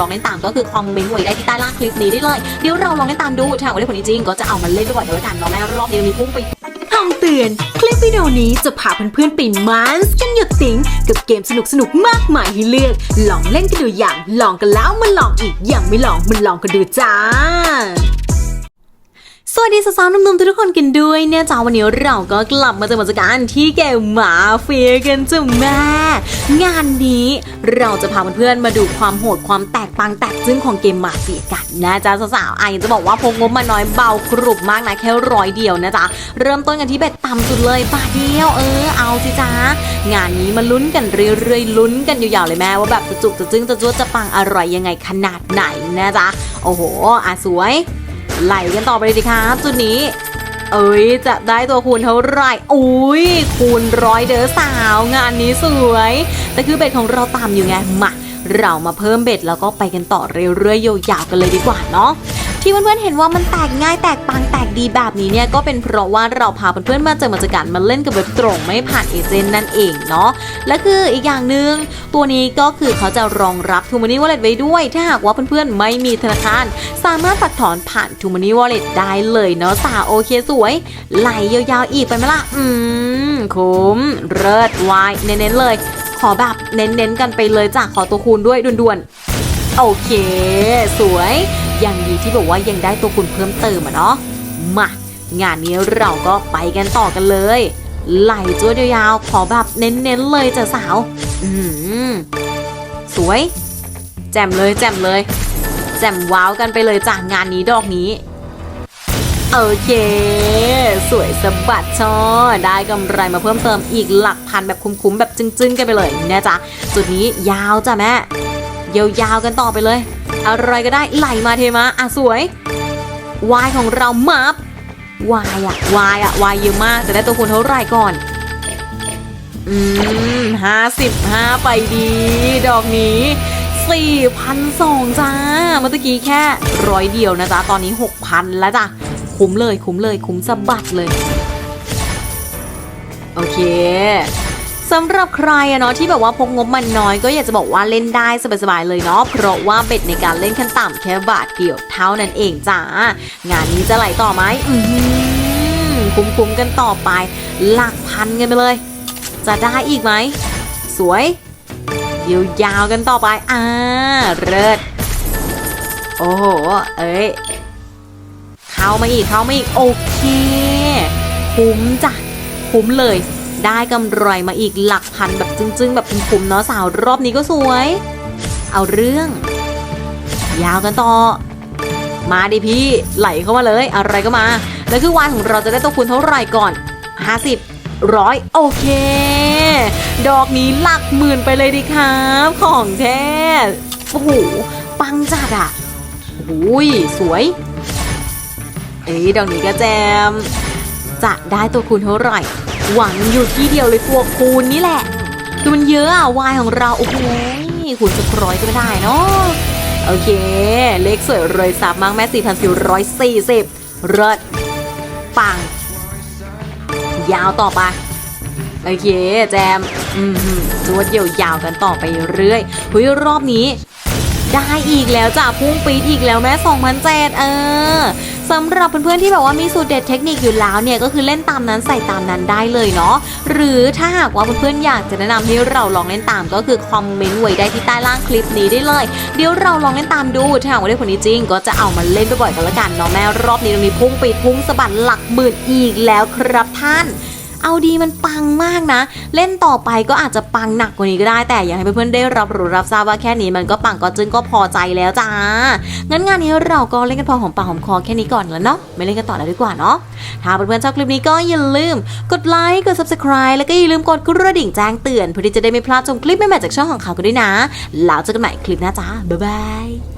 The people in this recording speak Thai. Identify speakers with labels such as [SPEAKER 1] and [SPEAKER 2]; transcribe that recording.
[SPEAKER 1] ลองเล่นตามก็คือคอมเมนต์ไว้ได้ที่ใต้ล่างคลิปนี้ได้เลย เดี๋ยวเราลองเล่นตามดูถ้าหากว่าได้ผลจริงก็จะเอามาเล่นด้วยกันแล้วกันเนาแม่รอบนี้มีพุ่งไป
[SPEAKER 2] คำเตือน คลิปวิดีโอนี้จะพาเพื่อนๆไปมันส์กันหยดติงกับเกมสนุกๆมากมายให้เลือก ลองเล่นกันดูอย่าง ลองกันแล้วมันลองอีกอย่างไม่ลองมันลองกันดูจ้า วัสดีสาวๆนุ่มๆทุกคนกันด้วยเนี่ยจ้าวันนี้เราก็กลับมาเจอมาจากการที่เกมหมาเฟียกันจ้าแม่งานนี้เราจะพาเพื่อนๆมาดูความโหดความแตกปังแตกจึ้งของเกมหมาเฟียกันนะจ๊ะสาวๆไอ้จะบอกว่าพกงบมาน้อยเบากรุบมากนะแค่ร้อยเดียวนะจ๊ะเริ่มต้นกันที่เบ็ดต่ำสุดเลยบาทเดียวเออเอาสิจ้างานนี้มาลุ้นกันเรื่อยๆลุ้นกันยาวๆเลยแม่ว่าแบบจะจุกจะจึ้งจะจวดจะปังอะไรยังไงขนาดไหนนะจ๊ะโอ้โหอะสวย ไหลกันต่อไปเลยสิคะจุดนี้ เอ้ยจะได้ตัวคูณเท่าไหร่อุ้ยคูณร้อยเด้อสาว งานนี้สวย แต่คือเบ็ดของเราตามอยู่ไงมาเรามาเพิ่มเบ็ดแล้วก็ไปกันต่อเรื่อยๆยาวๆกันเลยดีกว่าเนาะ ที่เพื่อนๆเห็นว่ามันแตกง่ายแตกปังแตกดีแบบนี้เนี่ยก็เป็นเพราะว่าเราพาเพื่อนๆมาเจอมาจากการมาเล่นกับเว็บตรงไม่ผ่านเอเจนต์นั่นเองเนาะและคืออีกอย่างหนึ่งตัวนี้ก็คือเขาจะรองรับ t ูมันนี่วอลเล็ตไว้ด้วย ถ้าหากว่าเพื่อนๆไม่มีธนาคาร สามารถฝากถอนผ่าน t ูมันนี่วอลเล็ตได้เลยเนาะสาวโอเคสวย ไหลยาวๆอีกไปไหมล่ะอืมคุ้มเลิศวายเน้นๆเลย ขอแบบเน้นๆกันไปเลยจ้ะขอตัวคูณด้วยด่วนๆ โอเค สวยยังดีที่บอกว่ายังได้ตัวคุณเพิ่มเติมอะเนาะมางานนี้เราก็ไปกันต่อกันเลย ไหลจ้วดยาวๆขอแบบเน้นๆเลยจ้ะสาว อืมสวย แจ่มเลยแจ่มเลย แจ่มว้าวกันไปเลยจ้ะงานนี้ดอกนี้โอเค สวยสะบัดช่อได้กำไรมาเพิ่มเติมอีกหลักพันแบบคุ้มๆแบบจึ้งๆ กันไปเลยนะจ๊ะ จุดนี้ยาวจ้ะแม่ ยาวๆกันต่อไปเลย อะไรก็ได้ไหลมาเทมาอะสวยวายของเรามับวายอะวายอะวายเยอะมากแต่ได้ตัวคูณเท่าไหร่ก่อน อืมห้าสิบห้าไปดี ดอกนี้สี่พันสองจ้า เมื่อกี้แค่ร้อยเดียวนะจ๊ะ ตอนนี้หกพันแล้วจ้ะ คุ้มเลยคุ้มเลยคุ้มสะบัดเลย โอเค สำหรับใครอะเนาะที่แบบว่าพกงบมันน้อยก็อยากจะบอกว่าเล่นได้สบายๆเลยเนาะเพราะว่าเบ็ดในการเล่นขั้นต่ำแค่บาทเดียวเท่านั้นเองจ้างานนี้จะไหลต่อไหมอือหือคุ้มๆกันต่อไป หลักพันกันไปเลย จะได้อีกไหมสวยยาวๆกันต่อไปอ่าเลิศโอ้โหเอ้ยเข้ามาอีกเข้ามาอีกโอเคคุ้มจ้ะคุ้มเลย ได้กำไรมาอีกหลักพันแบบจึ้งๆ แบบคุ้มๆเนาะสาวรอบนี้ก็สวย เอาเรื่อง ยาวกันต่อ มาดิพี่ ไหลเข้ามาเลย อะไรก็มา แล้วคือวานของเราจะได้ตัวคูณเท่าไหร่ก่อน 50ร้อยโอเค ดอกนี้หลักหมื่นไปเลยดิครับ ของแท้โอ้โหปังจัดอะโอ้ยสวย เอ้ยดอกนี้ก็แจม จะได้ตัวคูณเท่าไหร่ หวังอยู่ที่เดียวเลยตัวคูณนี่แหละ คือมันเยอะอะวายของเรา โอ้โหคูณสักร้อยก็ไม่ได้เนาะโอเค เลขสวยรวยซับมากแม่4,440เลิศปัง ยาวต่อไป โอเค แจม อืมหืมจวดยาวกันต่อไปเรื่อยเฮ้ยรอบนี้ได้อีกแล้วจ้ะพุ่งปีดอีกแล้วแม่2,007เออ สำหรับเพื่อนๆที่แบบว่ามีสูตรเด็ดเทคนิคอยู่แล้วเนี่ยก็คือเล่นตามนั้นใส่ตามนั้นได้เลยเนาะหรือถ้าหากว่าเพื่อนๆอยากจะแนะนำให้เราลองเล่นตามก็คือคอมเมนต์ไว้ได้ที่ใต้ล่างคลิปนี้ได้เลย เดี๋ยวเราลองเล่นตามดูถ้าหากว่าได้ผลจริง ก็จะเอามาเล่นบ่อยๆกันละกันเนาะแม่รอบนี้เรามีพุ่งปีพุ่งสะบัดหลักหมื่นอีกแล้วครับท่าน เอาดีมันปังมากนะ เล่นต่อไปก็อาจจะปังหนักกว่านี้ก็ได้ แต่อยากให้เพื่อนๆได้รับรู้รับทราบว่าแค่นี้มันก็ปังก็จึงก็พอใจแล้วจ้า งั้นงานนี้เราก็เล่นกันพอหอมปากหอมคอแค่นี้ก่อนแล้วเนาะ ไม่เล่นกันต่อแล้วดีกว่าเนาะ ถ้าเพื่อนๆชอบคลิปนี้ก็อย่าลืม กดไลค์ กด subscribe แล้วก็อย่าลืมกดกระดิ่งแจ้งเตือนเพื่อที่จะได้ไม่พลาดชมคลิปใหม่ๆจากช่องของเขากันด้วยนะ แล้วเจอกันใหม่คลิปหน้าจ้าบ๊ายบาย